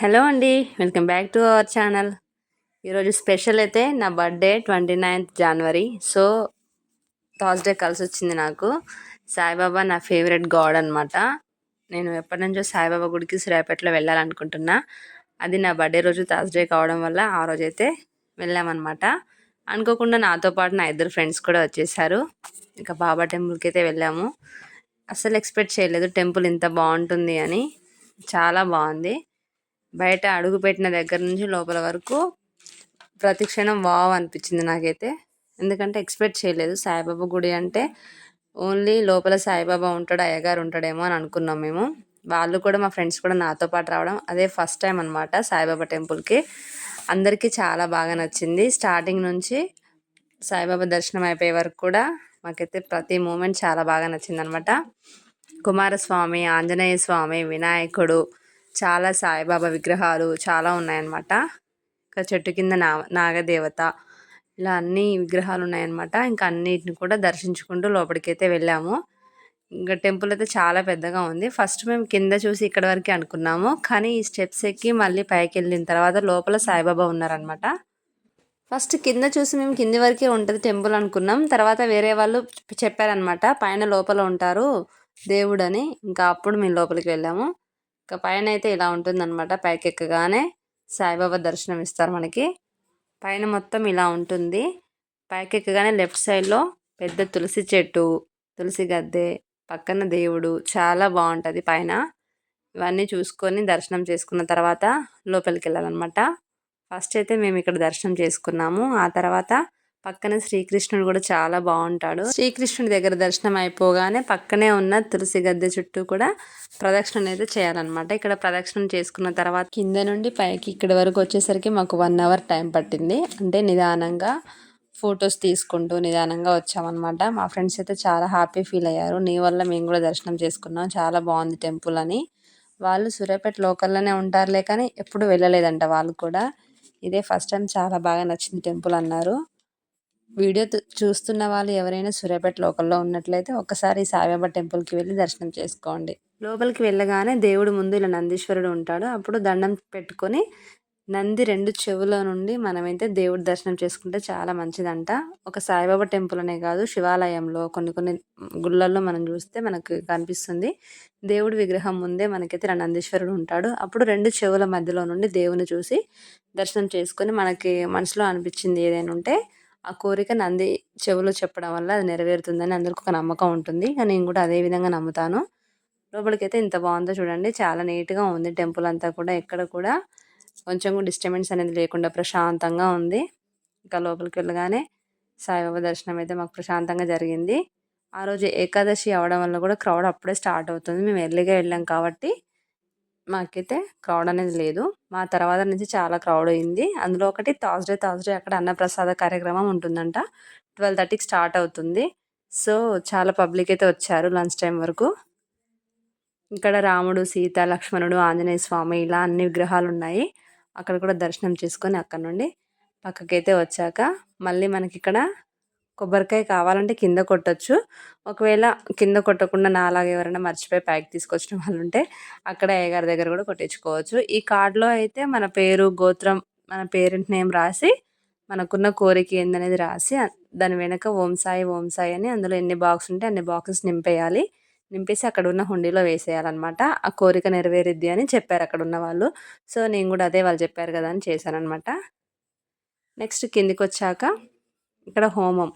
Hello అండి welcome back to our channel. ఈరోజు special అయితే నా birthday twenty ninth January. So Thursday కలిసి వచ్చింది నాకు. సాయిబాబా నా ఫేవరెట్ గాడ్ అనమాట నేను ఎప్పటి నుంచో సాయిబాబా గుడికి శ్రీపేటలో వెళ్ళాలనుకుంటున్నా. అది నా బర్త్డే రోజు థర్స్డే కావడం వల్ల ఆ రోజు అయితే వెళ్ళామన్నమాట. అనుకోకుండా నాతో పాటు నా ఇద్దరు ఫ్రెండ్స్ కూడా వచ్చేసారు. ఇంకా బాబా టెంపుల్కి అయితే వెళ్ళాము. అస్సలు ఎక్స్పెక్ట్ చేయలేదు టెంపుల్ ఇంత బాగుంటుంది అని. చాలా బాగుంది. బయట అడుగు పెట్టిన దగ్గర నుంచి లోపల వరకు ప్రతిక్షణం వావ్ అనిపించింది నాకైతే. ఎందుకంటే ఎక్స్పెక్ట్ చేయలేదు. సాయిబాబా గుడి అంటే ఓన్లీ లోపల సాయిబాబా ఉంటాడు అయ్యగారు ఉంటాడేమో అని అనుకున్నాం మేము. వాళ్ళు కూడా మా ఫ్రెండ్స్ కూడా నాతో పాటు రావడం అదే ఫస్ట్ టైం అనమాట సాయిబాబా టెంపుల్కి. అందరికీ చాలా బాగా నచ్చింది. స్టార్టింగ్ నుంచి సాయిబాబా దర్శనం అయిపోయే వరకు కూడా మాకైతే ప్రతి మూమెంట్ చాలా బాగా నచ్చింది అనమాట కుమారస్వామి ఆంజనేయ స్వామి వినాయకుడు చాలా సాయిబాబా విగ్రహాలు చాలా ఉన్నాయన్నమాట. ఇంకా చెట్టు కింద నా నాగదేవత ఇలా అన్ని విగ్రహాలు ఉన్నాయన్నమాట. ఇంకా అన్నిటిని కూడా దర్శించుకుంటూ లోపలికైతే వెళ్ళాము. ఇంకా టెంపుల్ అయితే చాలా పెద్దగా ఉంది. ఫస్ట్ మేము కింద చూసి ఇక్కడ వరకే అనుకున్నాము. కానీ ఈ స్టెప్స్ ఎక్కి మళ్ళీ పైకి వెళ్ళిన తర్వాత లోపల సాయిబాబా ఉన్నారనమాట ఫస్ట్ కింద చూసి మేము కింది వరకే ఉంటుంది టెంపుల్ అనుకున్నాం. తర్వాత వేరే వాళ్ళు చెప్పారనమాట పైన లోపల ఉంటారు దేవుడని. ఇంకా అప్పుడు మేము లోపలికి వెళ్ళాము. ఇక పైన అయితే ఇలా ఉంటుందన్నమాట పైకి ఎక్కగానే సాయిబాబా దర్శనం ఇస్తారు మనకి. పైన మొత్తం ఇలా ఉంటుంది. పైకి ఎక్కగానే లెఫ్ట్ సైడ్లో పెద్ద తులసి చెట్టు తులసి గద్దె పక్కన దేవుడు చాలా బాగుంటుంది పైన. ఇవన్నీ చూసుకొని దర్శనం చేసుకున్న తర్వాత లోపలికి వెళ్ళాలన్నమాట ఫస్ట్ అయితే మేము ఇక్కడ దర్శనం చేసుకున్నాము. ఆ తర్వాత పక్కన శ్రీకృష్ణుడు కూడా చాలా బాగుంటాడు. శ్రీకృష్ణుడి దగ్గర దర్శనం అయిపోగానే పక్కనే ఉన్న తులసి గద్దె చుట్టూ కూడా ప్రదక్షిణ అయితే చేయాలన్నమాట. ఇక్కడ ప్రదక్షిణం చేసుకున్న తర్వాత కింద నుండి పైకి ఇక్కడ వరకు వచ్చేసరికి మాకు వన్ అవర్ టైం పట్టింది. అంటే నిదానంగా ఫొటోస్ తీసుకుంటూ నిదానంగా వచ్చామన్నమాట. మా ఫ్రెండ్స్ అయితే చాలా హ్యాపీ ఫీల్ అయ్యారు. నీ వల్ల మేము కూడా దర్శనం చేసుకున్నాం. చాలా బాగుంది టెంపుల్ అని. వాళ్ళు సూర్యాపేట లోకల్లోనే ఉంటారులే కానీ ఎప్పుడు వెళ్ళలేదంట వాళ్ళు కూడా. ఇదే ఫస్ట్ టైం చాలా బాగా నచ్చింది టెంపుల్ అన్నారు. వీడియో చూస్తున్న వాళ్ళు ఎవరైనా సూర్యాపేట లోకల్లో ఉన్నట్లయితే ఒకసారి సాయిబాబా టెంపుల్కి వెళ్ళి దర్శనం చేసుకోండి. లోపలికి వెళ్ళగానే దేవుడు ముందు ఇలా నందీశ్వరుడు ఉంటాడు. అప్పుడు దండం పెట్టుకొని నంది రెండు చెవుల నుండి మనమైతే దేవుడి దర్శనం చేసుకుంటే చాలా మంచిదంట. ఒక సాయిబాబా టెంపుల్ అనే కాదు శివాలయంలో కొన్ని కొన్ని గుళ్ళల్లో మనం చూస్తే మనకు కనిపిస్తుంది. దేవుడి విగ్రహం ముందే మనకైతే నందీశ్వరుడు ఉంటాడు. అప్పుడు రెండు చెవుల మధ్యలో నుండి దేవుని చూసి దర్శనం చేసుకొని మనకి మనసులో అనిపించింది ఏదైనా ఉంటే ఆ కోరిక నంది చెవులో చెప్పడం వల్ల అది నెరవేరుతుందని అందరికి ఒక నమ్మకం ఉంటుంది. నేను కూడా అదే విధంగా నమ్ముతాను. లోపలికైతే ఇంత బాగుందో చూడండి. చాలా నీట్గా ఉంది టెంపుల్ అంతా కూడా. ఎక్కడ కూడా కొంచెం డిస్టర్బెన్స్ అనేది లేకుండా ప్రశాంతంగా ఉంది. ఇంకా లోపలికి వెళ్ళగానే సాయిబాబా దర్శనం అయితే మాకు ప్రశాంతంగా జరిగింది. ఆ రోజు ఏకాదశి అవడం వల్ల కూడా క్రౌడ్ అప్పుడే స్టార్ట్ అవుతుంది. మేము ఎర్లీగా వెళ్ళాం కాబట్టి మాకైతే క్రౌడ్ అనేది లేదు. మా తర్వాత నుంచి చాలా క్రౌడ్ అయింది. అందులో ఒకటి థర్స్డే థర్స్డే అక్కడ అన్నప్రసాద కార్యక్రమం ఉంటుందంట. ట్వెల్వ్ థర్టీకి స్టార్ట్ అవుతుంది. సో చాలా పబ్లిక్ అయితే వచ్చారు లంచ్ టైం వరకు. ఇక్కడ రాముడు సీత లక్ష్మణుడు ఆంజనేయ స్వామి ఇలా అన్ని విగ్రహాలు ఉన్నాయి. అక్కడ కూడా దర్శనం చేసుకొని అక్కడ నుండి పక్కకైతే వచ్చాక మళ్ళీ మనకి ఇక్కడ కొబ్బరికాయ కావాలంటే కింద కొట్టచ్చు. ఒకవేళ కింద కొట్టకుండా నాలాగా ఎవరైనా మర్చిపోయి ప్యాక్ తీసుకొచ్చిన వాళ్ళు ఉంటే అక్కడ అయ్యగారి దగ్గర కూడా కొట్టించుకోవచ్చు. ఈ కార్డులో అయితే మన పేరు గోత్రం మన పేరెంట్ నేమ్ రాసి మనకున్న కోరిక ఏందనేది రాసి దాని వెనక ఓం సాయి ఓం సాయి అని అందులో ఎన్ని బాక్స్ ఉంటే అన్ని బాక్సెస్ నింపేయాలి. నింపేసి అక్కడ ఉన్న హుండీలో వేసేయాలన్నమాట. ఆ కోరిక నెరవేరుద్ది అని చెప్పారు అక్కడ ఉన్న వాళ్ళు. సో నేను కూడా అదే వాళ్ళు చెప్పారు కదా అని చేశానమాట నెక్స్ట్ కిందికి వచ్చాక ఇక్కడ హోమం.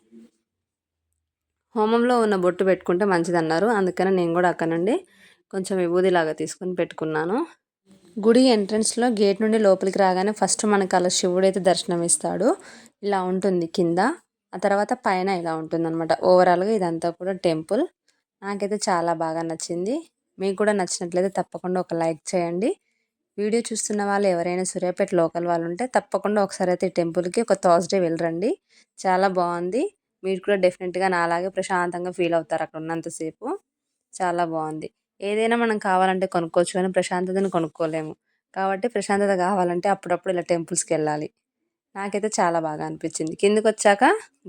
హోమంలో ఉన్న బొట్టు పెట్టుకుంటే మంచిది అన్నారు అందుకని నేను కూడా అక్కడ నుండి కొంచెం విభూదిలాగా తీసుకొని పెట్టుకున్నాను. గుడి ఎంట్రన్స్లో గేట్ నుండి లోపలికి రాగానే ఫస్ట్ మనకు అలా శివుడైతే దర్శనం ఇస్తాడు ఇలా ఉంటుంది కింద. ఆ తర్వాత పైన ఇలా ఉంటుంది అనమాట ఓవరాల్గా ఇదంతా కూడా టెంపుల్. నాకైతే చాలా బాగా నచ్చింది. మీకు కూడా నచ్చినట్లయితే తప్పకుండా ఒక లైక్ చేయండి. వీడియో చూస్తున్న వాళ్ళు ఎవరైనా సూర్యాపేట లోకల్ వాళ్ళు ఉంటే తప్పకుండా ఒకసారి అయితే టెంపుల్కి ఒక థర్స్డే వెళ్ళరండి. చాలా బాగుంది. మీరు కూడా డెఫినెట్గా నా అలాగే ప్రశాంతంగా ఫీల్ అవుతారు అక్కడ ఉన్నంతసేపు చాలా బాగుంది. ఏదైనా మనం కావాలంటే కొనుక్కోవచ్చు కానీ ప్రశాంతతను కొనుక్కోలేము. కాబట్టి ప్రశాంతత కావాలంటే అప్పుడప్పుడు ఇలా టెంపుల్స్కి వెళ్ళాలి. నాకైతే చాలా బాగా అనిపించింది. కిందకి వచ్చాక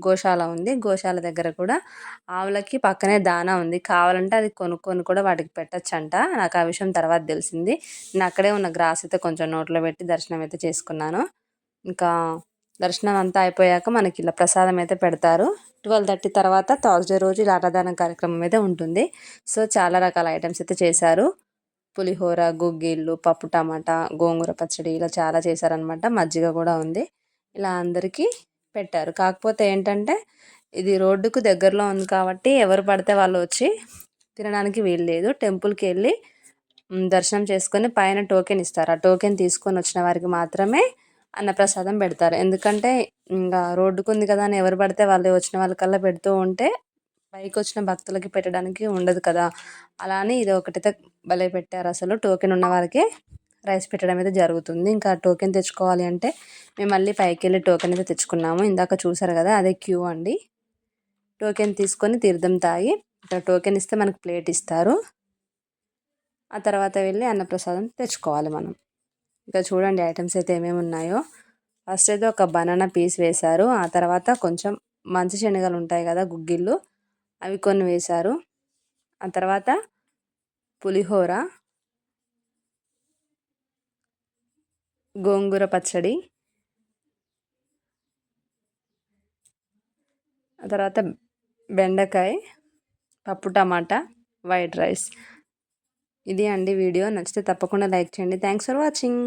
గోశాల ఉంది. గోశాల దగ్గర కూడా ఆవులకి పక్కనే దానా ఉంది. కావాలంటే అది కొనుక్కొని కూడా వాటికి పెట్టచ్చంట. నాకు ఆ విషయం తర్వాత తెలిసింది. నేను అక్కడే ఉన్న గ్రాస్ అయితే కొంచెం నోట్లో పెట్టి దర్శనం అయితే చేసుకున్నాను. ఇంకా దర్శనం అంతా అయిపోయాక మనకి ఇలా ప్రసాదం అయితే పెడతారు. ట్వెల్వ్ థర్టీ తర్వాత థర్స్డే రోజు ఇలా అన్నదానం కార్యక్రమం అయితే ఉంటుంది. సో చాలా రకాల ఐటమ్స్ అయితే చేశారు. పులిహోర గుగ్గిళ్ళు పప్పు టమాటా గోంగూర పచ్చడి ఇలా చాలా చేశారనమాట మజ్జిగ కూడా ఉంది. ఇలా అందరికీ పెట్టారు. కాకపోతే ఏంటంటే ఇది రోడ్డుకు దగ్గరలో ఉంది కాబట్టి ఎవరు పడితే వాళ్ళు వచ్చి తినడానికి వీలు లేదు. టెంపుల్కి వెళ్ళి దర్శనం చేసుకొని పైన టోకెన్ ఇస్తారు. ఆ టోకెన్ తీసుకొని వచ్చిన వారికి మాత్రమే అన్నప్రసాదం పెడతారు. ఎందుకంటే ఇంకా రోడ్డుకు ఉంది కదా అని ఎవరు పడితే వాళ్ళు వచ్చిన వాళ్ళకల్లా పెడుతూ ఉంటే పైకి వచ్చిన భక్తులకి పెట్టడానికి ఉండదు కదా. అలా అని ఇది ఒకటితే భలే పెట్టారు అసలు. టోకెన్ ఉన్న వారికి రైస్ పెట్టడం అయితే జరుగుతుంది. ఇంకా టోకెన్ తెచ్చుకోవాలి అంటే మేము మళ్ళీ పైకి వెళ్ళి టోకెన్ అయితే తెచ్చుకున్నాము. ఇందాక చూసారు కదా అదే క్యూ అండి. టోకెన్ తీసుకొని తీర్థం తాగి ఇక్కడ టోకెన్ ఇస్తే మనకు ప్లేట్ ఇస్తారు. ఆ తర్వాత వెళ్ళి అన్నప్రసాదం తెచ్చుకోవాలి మనం. ఇంకా చూడండి ఐటమ్స్ అయితే ఏమేమి ఉన్నాయో. ఫస్ట్ అయితే ఒక బనానా పీస్ వేశారు. ఆ తర్వాత కొంచెం మంచి శనగలు ఉంటాయి కదా గుగ్గిళ్ళు అవి కొన్ని వేశారు. ఆ తర్వాత పులిహోర గోంగూర పచ్చడి ఆ తర్వాత బెండకాయ పప్పు టమాటా వైట్ రైస్ ఇది అండి వీడియో. నచ్చితే తప్పకుండా లైక్ చేయండి. Thanks for watching